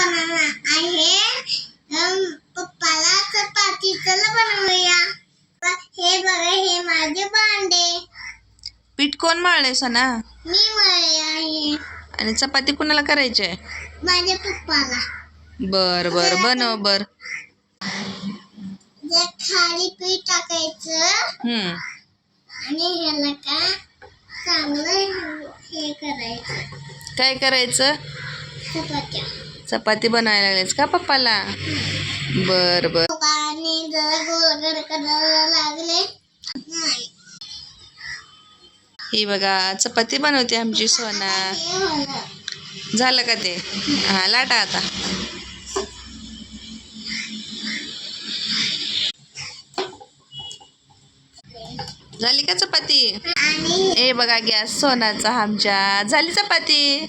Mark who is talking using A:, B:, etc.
A: बनवणार आहे पप्पाला चपाती चला बनवूया. हे बघा हे माझे भांडे.
B: पीठ कोण मळले सना?
A: मी मळे आहे.
B: आणि चपाती कुणाला करायची आहे?
A: माझ्या पप्पाला.
B: बर बर बनव बर.
A: खाली पीठ टाकायचं आणि ह्याला का चांगलं हे करायचं.
B: काय करायचं?
A: चपात्या.
B: चपाती बनायला लागलेस का पप्पाला? बर बर. ही बघा चपाती बनवते आमची सोना.
A: झालं.
B: का ते? हा लाटा आता. झाली का चपाती? ए बघा गॅस सोनाचा आमच्या. झाली चपाती?